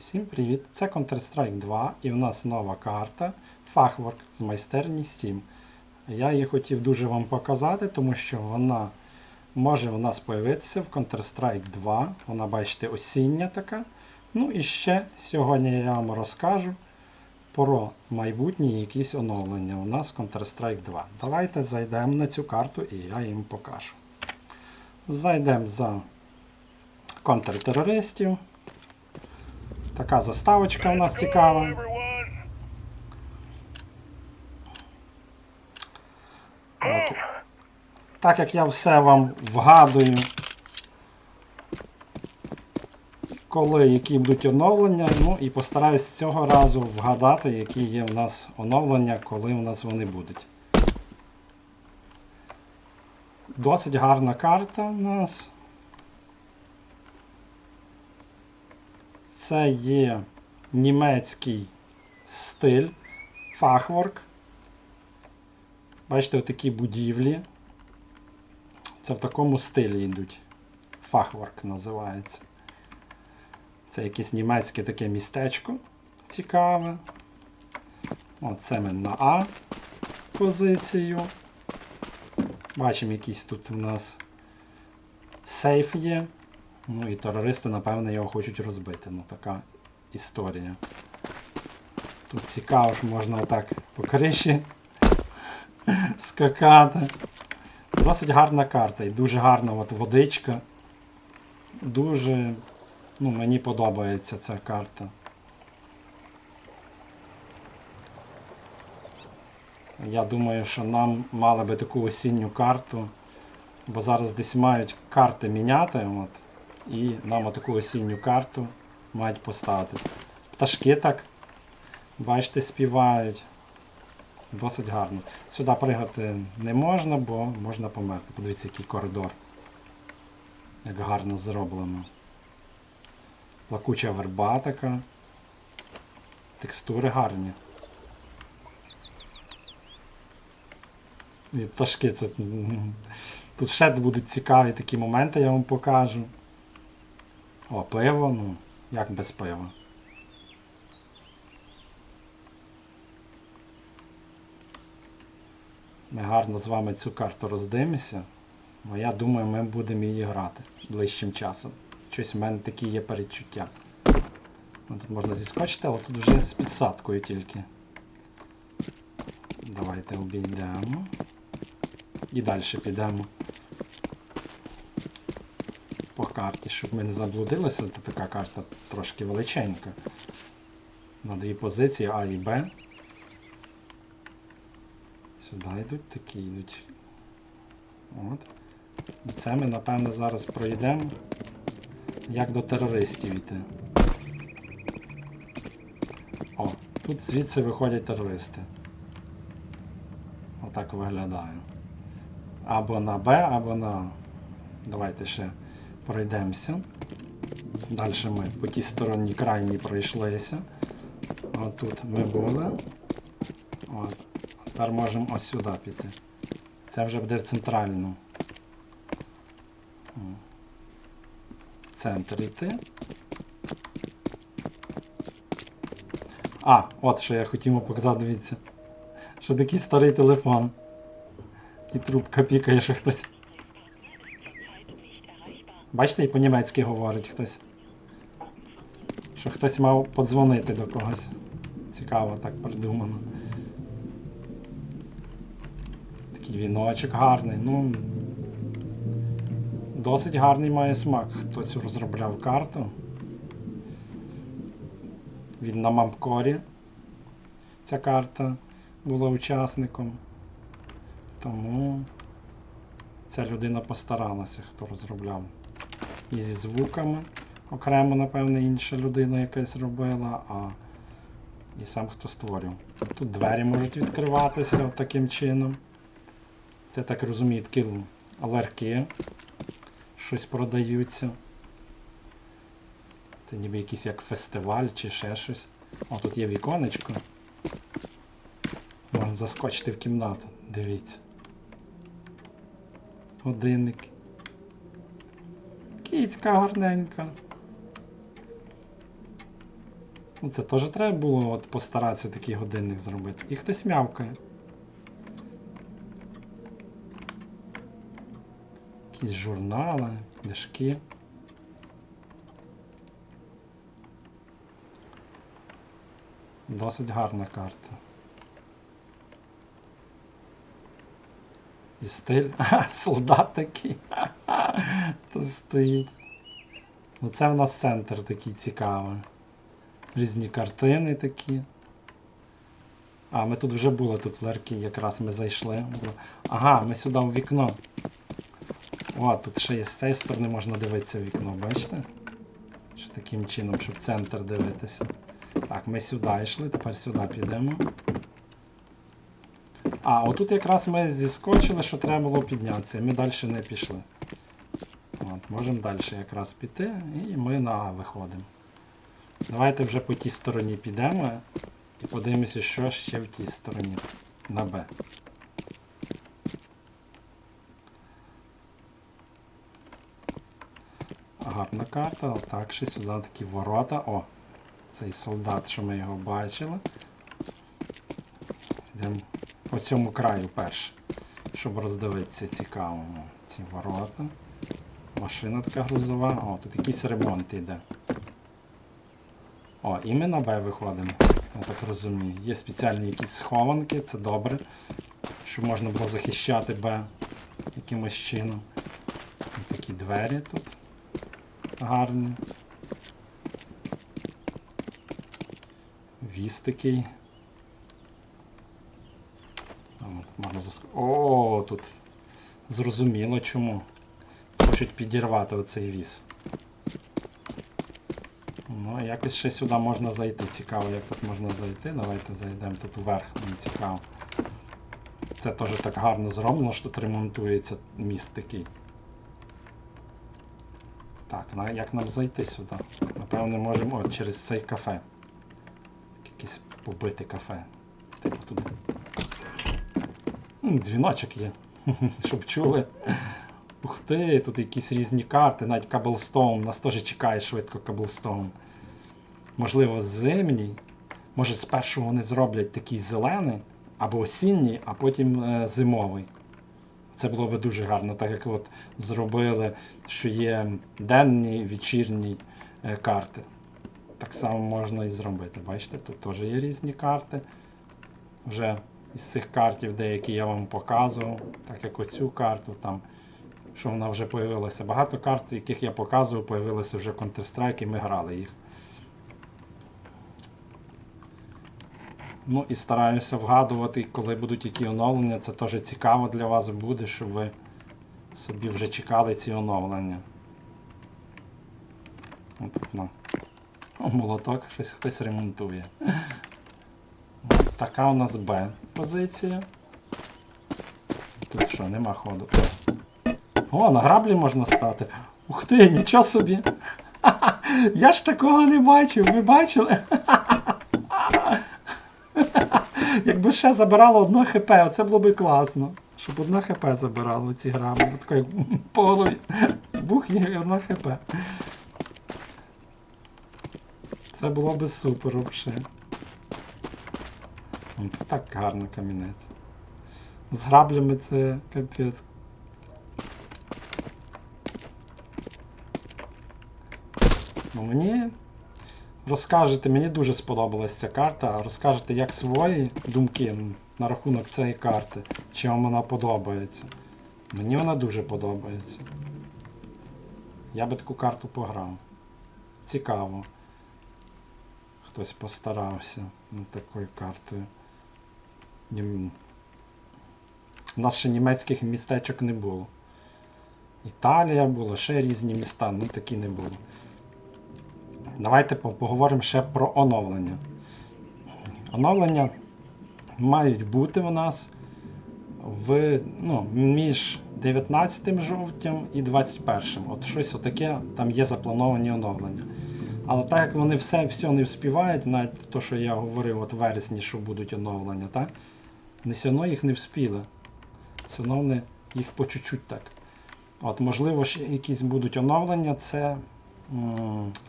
Всім привіт! Це Counter-Strike 2 і в нас нова карта Fachwork з майстерні Steam. Я її хотів дуже вам показати, тому що вона може в нас появитися в Counter-Strike 2. Вона, бачите, осіння така. Ну і ще сьогодні я вам розкажу про майбутні якісь оновлення у нас Counter-Strike 2. Давайте зайдемо на цю карту і я їм покажу. Зайдемо за контртерористів. Така заставочка у нас цікава. От. Так як я все вам вгадую, коли які будуть оновлення, ну і постараюсь цього разу вгадати, які є в нас оновлення, коли в нас вони будуть. Досить гарна карта у нас. Це є німецький стиль фахворк. Бачите, отакі будівлі. Це в такому стилі йдуть. Фахворк називається. Це якесь німецьке таке містечко цікаве. Оце ми на А позицію. Бачимо, якийсь тут у нас сейф є. Ну і терористи, напевне, його хочуть розбити. Ну, така історія. Тут цікаво, що можна отак по криші скакати. Досить гарна карта і дуже гарна от водичка. Дуже ну, мені подобається ця карта. Я думаю, що нам мали би таку осінню карту, бо зараз десь мають карти міняти. От, і нам отаку осінню карту мають поставити. Пташки так, бачите, співають. Досить гарно. Сюди пригати не можна, бо можна померти. Подивіться, який коридор. Як гарно зроблено. Плакуча верба така. Текстури гарні. І пташки це. Тут ще будуть цікаві такі моменти, я вам покажу. О, пиво, ну, як без пива. Ми гарно з вами цю карту роздивимося. Ну, я думаю, ми будемо її грати ближчим часом. Щось в мене такі є передчуття. Ну, Тут можна зіскочити, але тут вже з підсадкою тільки. Давайте обійдемо. І далі підемо по карті, щоб ми не заблудилися. Це така карта трошки величенька. На дві позиції А і Б. Сюди йдуть, такі йдуть. От. І це ми, напевно, зараз пройдемо. Як до терористів йти. О, тут звідси виходять терористи. Отак виглядає. Або на Б, або на. Давайте ще пройдемося. Далі ми по тій стороні крайній пройшлися. От тут ми були. От. Тепер можемо ось сюди піти. Це вже буде в центральну. Центр йти. А, от що я хотів показати, дивіться. Що такий старий телефон. І трубка пікає, що хтось. Бачите, і по-німецьки говорить хтось. Що хтось мав подзвонити до когось. Цікаво так придумано. Такий віночок гарний. Ну. Досить гарний має смак, хто цю розробляв карту. Він на Мамкорі. Ця карта була учасником. Тому ця людина постаралася, хто розробляв. І зі звуками. Окремо, напевно, інша людина якась робила, а і сам хто створював. Тут двері можуть відкриватися таким чином. Це так розумію, такі ларки. Щось продаються. Це ніби якийсь як фестиваль чи ще щось. О, тут є віконечко. Можна заскочити в кімнату. Дивіться. Годинник. Кіцька гарненька. Ну, це теж треба було от постаратися такий годинник зробити. І хтось мявкає. Якісь журнали, книжки. Досить гарна карта. І стиль. Ха, солдат такий. Стоїть. Ну це в нас центр такий цікавий. Різні картини такі. А, ми тут вже були, тут ларки, якраз ми зайшли. Ага, ми сюди в вікно. О, тут ще є з цієї сторони можна дивитися в вікно, бачите? Ще таким чином, щоб центр дивитися. Так, ми сюди йшли, тепер сюди підемо. А, отут якраз ми зіскочили, що треба було піднятися, ми далі не пішли. Можемо далі якраз піти, і ми на А виходимо. Давайте вже по тій стороні підемо і подивимося, що ще в тій стороні. На Б. Гарна карта, отак ще сюди такі ворота. О, цей солдат, що ми його бачили. Йдемо по цьому краю перше, щоб роздивитися цікаво. Ці ворота. Машина така грузова. О, тут якийсь ремонт йде. О, і ми на Б виходимо, я так розумію. Є спеціальні якісь схованки, це добре. Щоб можна було захищати Б якимось чином. Ось такі двері тут гарні. Віз такий. Можна заск... О, тут зрозуміло чому. Хочуть підірвати оцей віз. Ну, якось ще сюди можна зайти. Цікаво, як тут можна зайти. Давайте зайдемо тут вверх, мені цікаво. Це теж так гарно зроблено, що тут ремонтується міст такий. Так, як нам зайти сюди? Напевне, можемо от через цей кафе. Якесь побите кафе. Типу тут. Дзвіночок є. Щоб чули. Ух ти, тут якісь різні карти, навіть Cobblestone. Нас теж чекає швидко Cobblestone. Можливо, зимній. Може, спершу вони зроблять такий зелений або осінній, а потім е, зимовий. Це було би дуже гарно, так як от зробили, що є денні, вечірні е, карти. Так само можна і зробити. Бачите, тут теж є різні карти. Вже із цих картів деякі я вам показував, так як оцю карту там, що вона вже появилася. Багато карт, яких я показував, появилися вже Counter-Strike і ми грали їх. Ну і стараюся вгадувати, коли будуть які оновлення. Це теж цікаво для вас буде, щоб ви собі вже чекали ці оновлення. От на. О, молоток, щось хтось ремонтує. Така у нас Б позиція. Тут що, нема ходу. О, на граблі можна стати. Ух ти, нічого собі. Я ж такого не бачив, ви бачили? Якби ще забирало одно хп, оце було б класно. Щоб одно хп забирало ці граблі. Отако як по голові. Бух і одно хп. Це було б супер взагалі. Так гарно камінець. З граблями це капець. Мені розкажете, мені дуже сподобалась ця карта. Розкажете, як свої думки на рахунок цієї карти, чи вам вона подобається. Мені вона дуже подобається. Я би таку карту пограв. Цікаво. Хтось постарався над такою картою. Нім- У нас ще німецьких містечок не було. Італія була, ще різні міста, ну такі не було. Давайте поговоримо ще про оновлення. Оновлення мають бути у нас в, ну, між 19 жовтням і 21. От щось отаке, там є заплановані оновлення. Але так як вони все, все не вспівають, навіть то, що я говорив от вересні, що будуть оновлення, так? Не все одно їх не вспіли. Все одно їх по чуть-чуть так. От, можливо, ще якісь будуть оновлення, це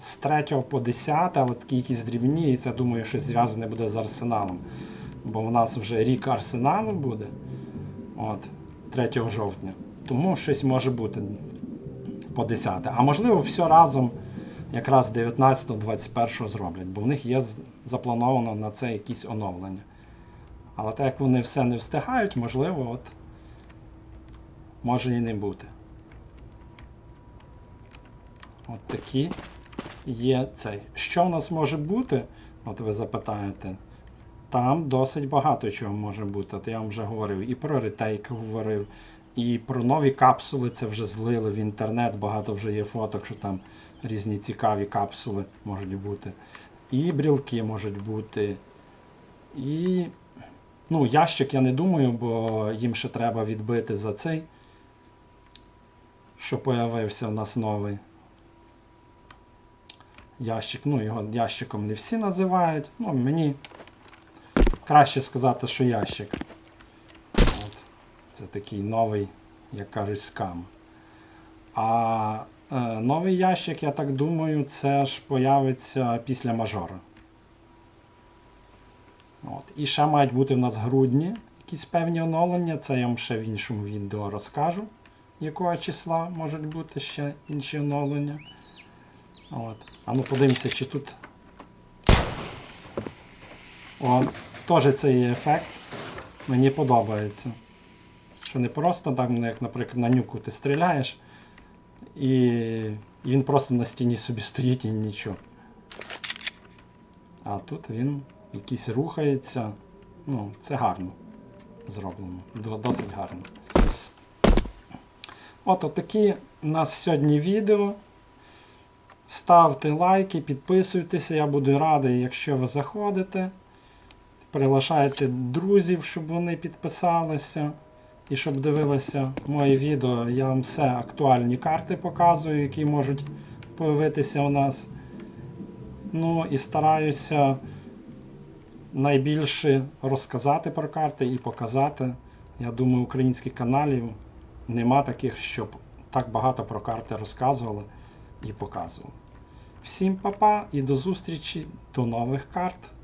з 3 по 10, але такі якісь дрібні, і це думаю, щось зв'язане буде з арсеналом. Бо в нас вже рік арсеналу буде. От, 3 жовтня. Тому щось може бути по 10. А можливо, все разом якраз 19-21 зроблять, бо в них є заплановано на це якісь оновлення. Але так як вони все не встигають, можливо, от може і не бути. От такі є цей. Що в нас може бути? От ви запитаєте. Там досить багато чого може бути. От я вам вже говорив, і про ретейк говорив, і про нові капсули це вже злили в інтернет. Багато вже є фоток, що там різні цікаві капсули можуть бути. І брілки можуть бути. І ну, ящик я не думаю, бо їм ще треба відбити за цей, що появився в нас новий ящик. Ну, його ящиком не всі називають. Ну, мені краще сказати, що ящик. От. Це такий новий, як кажуть, скам. А е, новий ящик, я так думаю, це ж появиться після мажора. От. І ще мають бути в нас грудні якісь певні оновлення. Це я вам ще в іншому відео розкажу, якого числа можуть бути ще інші оновлення. От. А ну подивимося, чи тут. О, теж цей ефект мені подобається. Що не просто так, ну, як, наприклад, на нюку ти стріляєш, і він просто на стіні собі стоїть і нічого. А тут він якийсь рухається. Ну, це гарно зроблено. Досить гарно. От такі у нас сьогодні відео. Ставте лайки, підписуйтеся, я буду радий, якщо ви заходите. Приглашайте друзів, щоб вони підписалися. І щоб дивилися мої відео, я вам все актуальні карти показую, які можуть появитися у нас. Ну і стараюся найбільше розказати про карти і показати. Я думаю, українських каналів нема таких, щоб так багато про карти розказували і показували. Всім па-па і до зустрічі, до нових карт.